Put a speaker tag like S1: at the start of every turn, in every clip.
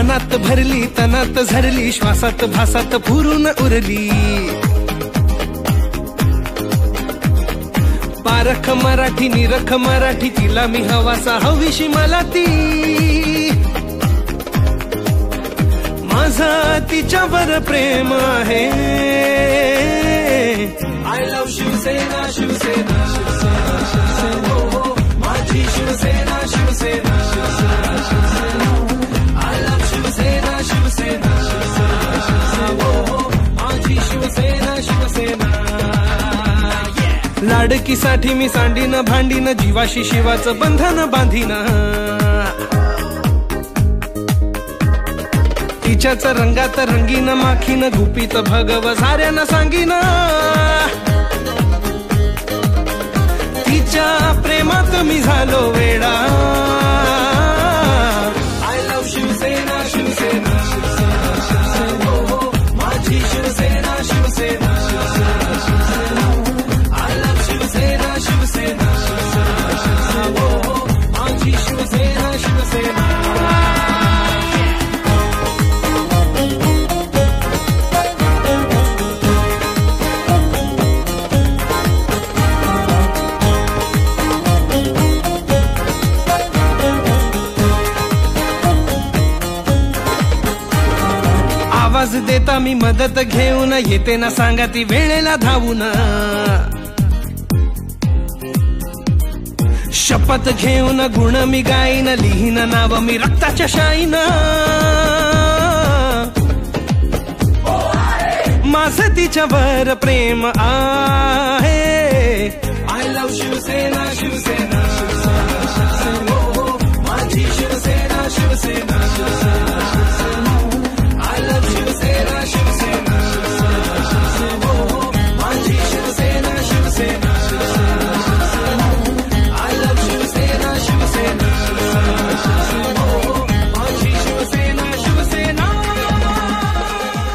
S1: मनात भरली तनात झरली श्वासात भासात पुरून उरली. पारख मराठी निरख मराठी तिला मी हवासा हवीशी मला ती माझा तिच्यावर प्रेम आहे. आय लव्ह शिवसेना शिवसेना लाडकीसाठी मी सांडीन भांडीन जीवाशी शिवाचं बंधन बांधीन. तिच्याच रंगात रंगीन माखीन गुपित भगव साऱ्यानं सांगीन. तिच्या प्रेमात मी झालो वेडा. आवाज देता मी मदत घेऊन येते ना सांगा ती वेळेला धावून. शपथ घेऊन गुण मी गाईन लिहीन नाव मी रक्ताच्या शाईन. माझं तिच्यावर प्रेम आहे. I love Shivsena Shivsena.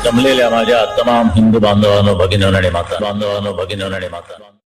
S2: जमलेल्या माझ्या तमाम हिंदू बांधवांनो भगिनीनो आणि माता बांधवांनो भगिनीनो आणि माता